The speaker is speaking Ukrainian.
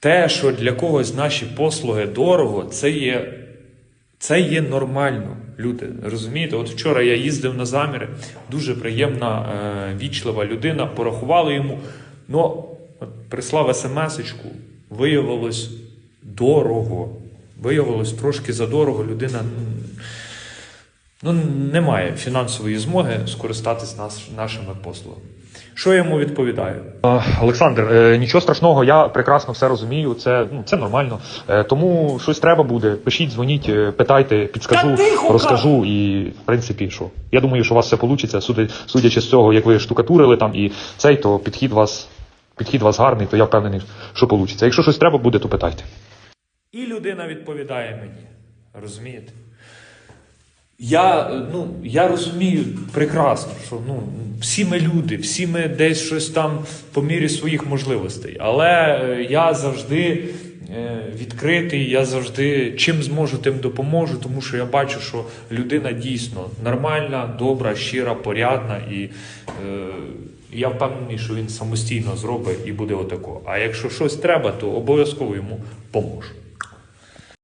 те, що для когось наші послуги дорого, це є, це є нормально, люди. Розумієте? От вчора я їздив на заміри, дуже приємна, е, вічлива людина, порахували йому. Ну, прислав смс-очку, виявилось дорого. Виявилось трошки задорого. Людина ну, не має фінансової змоги скористатись нас, нашими послугами. Що я йому відповідаю? Олександр, е, нічого страшного, я прекрасно все розумію. Це, ну, це нормально. Е, Тому щось треба буде. Пишіть, дзвоніть, е, питайте, підскажу, Та тихо, розкажу. І в принципі, що я думаю, що у вас все вийде. Судя- Судячи з цього, як ви штукатурили там і цей, то підхід вас, підхід вас гарний, то я впевнений, що вийде. Якщо щось треба буде, то питайте. І людина відповідає мені. Розумієте? Я, ну, я розумію прекрасно, що ну, всі ми люди, всі ми десь щось там по мірі своїх можливостей. Але е, я завжди е, відкритий, я завжди чим зможу, тим допоможу, тому що я бачу, що людина дійсно нормальна, добра, щира, порядна, і е, я впевнений, що він самостійно зробить і буде отако. А якщо щось треба, то обов'язково йому поможу.